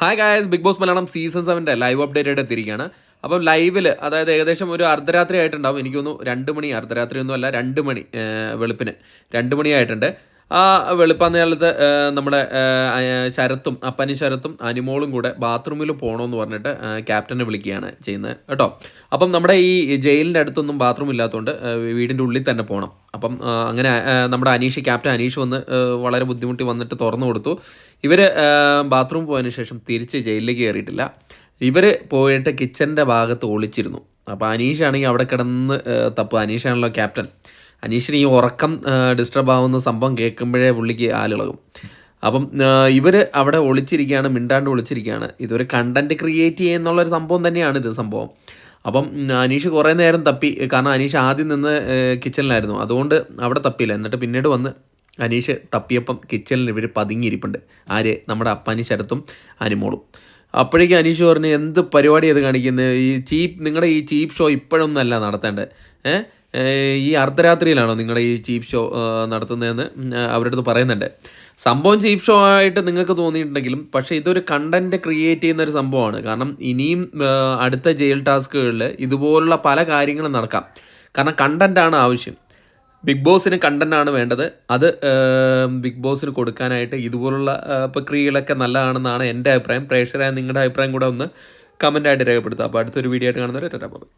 Hi guys Bigg Boss Malayalam season സെവന്റെ live update ആയിട്ട് എത്തിയിരിക്കുകയാണ്. അപ്പം ലൈവിൽ അതായത് ഏകദേശം ഒരു അർദ്ധരാത്രി ആയിട്ടുണ്ടാവും. എനിക്കൊന്നും രണ്ട് മണി അർദ്ധരാത്രി ഒന്നും അല്ല രണ്ട് മണി വെളുപ്പിന് രണ്ട് മണിയായിട്ടുണ്ട് ആ വെളുപ്പാന്നേലത്ത് നമ്മുടെ ശരത്തും അപ്പനി ശരത്തും അനിമോളും കൂടെ ബാത്റൂമിൽ പോകണമെന്ന് പറഞ്ഞിട്ട് ക്യാപ്റ്റനെ വിളിക്കുകയാണ് ചെയ്യുന്നത് കേട്ടോ? അപ്പം നമ്മുടെ ഈ ജയിലിന്റെ അടുത്തൊന്നും ബാത്റൂം ഇല്ലാത്തതുകൊണ്ട് വീടിന്റെ ഉള്ളിൽ തന്നെ പോകണം അപ്പം അങ്ങനെ നമ്മുടെ അനീഷ് ക്യാപ്റ്റൻ അനീഷ് വന്ന് വളരെ ബുദ്ധിമുട്ടി വന്നിട്ട് തുറന്നു കൊടുത്തു. ഇവർ ബാത്റൂം പോയതിനു ശേഷം തിരിച്ച് ജയിലിലേക്ക് കയറിയിട്ടില്ല. ഇവർ പോയിട്ട് കിച്ചന്റെ ഭാഗത്ത് ഒളിച്ചിരുന്നു. അപ്പോൾ അനീഷാണെങ്കിൽ അവിടെ കിടന്ന് തപ്പ്. അനീഷാണല്ലോ ക്യാപ്റ്റൻ. അനീഷിന് ഈ ഉറക്കം ഡിസ്റ്റർബ് ആവുന്ന സംഭവം കേൾക്കുമ്പോഴേ പുള്ളിക്ക് ആലിളകും. അപ്പം ഇവർ അവിടെ ഒളിച്ചിരിക്കുകയാണ് മിണ്ടാണ്ട് ഒളിച്ചിരിക്കുകയാണ്. ഇതൊരു കണ്ടന്റ് ക്രിയേറ്റ് ചെയ്യുന്നുള്ളൊരു സംഭവം തന്നെയാണ് ഇത് സംഭവം. അപ്പം അനീഷ് കുറേ നേരം തപ്പി കാരണം അനീഷ് ആദ്യം നിന്ന് കിച്ചണിലായിരുന്നു അതുകൊണ്ട് അവിടെ തപ്പിയില്ല. എന്നിട്ട് പിന്നീട് വന്ന് അനീഷ് തപ്പിയപ്പം കിച്ചണിൽ ഇവർ പതുങ്ങിയിരിപ്പുണ്ട്. ആര് നമ്മുടെ അപ്പാനി ശരത്തും അനിമോളും. അപ്പോഴേക്കും അനീഷ് പറഞ്ഞു എന്ത് പരിപാടി ഇത് കാണിക്കുന്നത് ഈ ചീപ്പ് നിങ്ങളുടെ ഈ ചീപ്പ് ഷോ ഇപ്പോഴൊന്നും അല്ല നടത്തേണ്ടത്. ഏഹ് ഈ അർദ്ധരാത്രിയിലാണോ നിങ്ങളുടെ ഈ ചീപ്പ് ഷോ നടത്തുന്നതെന്ന് അവരുടെ അടുത്ത് പറയുന്നുണ്ട്. സംഭവം ചീഫ് ഷോ ആയിട്ട് നിങ്ങൾക്ക് തോന്നിയിട്ടുണ്ടെങ്കിലും പക്ഷേ ഇതൊരു കണ്ടന്റ് ക്രിയേറ്റ് ചെയ്യുന്ന ഒരു സംഭവമാണ്. കാരണം ഇനിയും അടുത്ത ജയിൽ ടാസ്കുകളിൽ ഇതുപോലുള്ള പല കാര്യങ്ങളും നടക്കാം. കാരണം കണ്ടന്റാണ് ആവശ്യം. ബിഗ് ബോസിന് കണ്ടന്റ് ആണ് വേണ്ടത്. അത് ബിഗ് ബോസിന് കൊടുക്കാനായിട്ട് ഇതുപോലുള്ള പ്രക്രിയകളൊക്കെ നല്ലതാണെന്നാണ് എന്റെ അഭിപ്രായം. പ്രേക്ഷകരായ നിങ്ങളുടെ അഭിപ്രായം കൂടെ ഒന്ന് കമന്റായിട്ട് രേഖപ്പെടുത്തുക. അപ്പോൾ അടുത്തൊരു വീഡിയോ ആയിട്ട് കാണുന്നവരെ ടാറ്റാ ബൈ.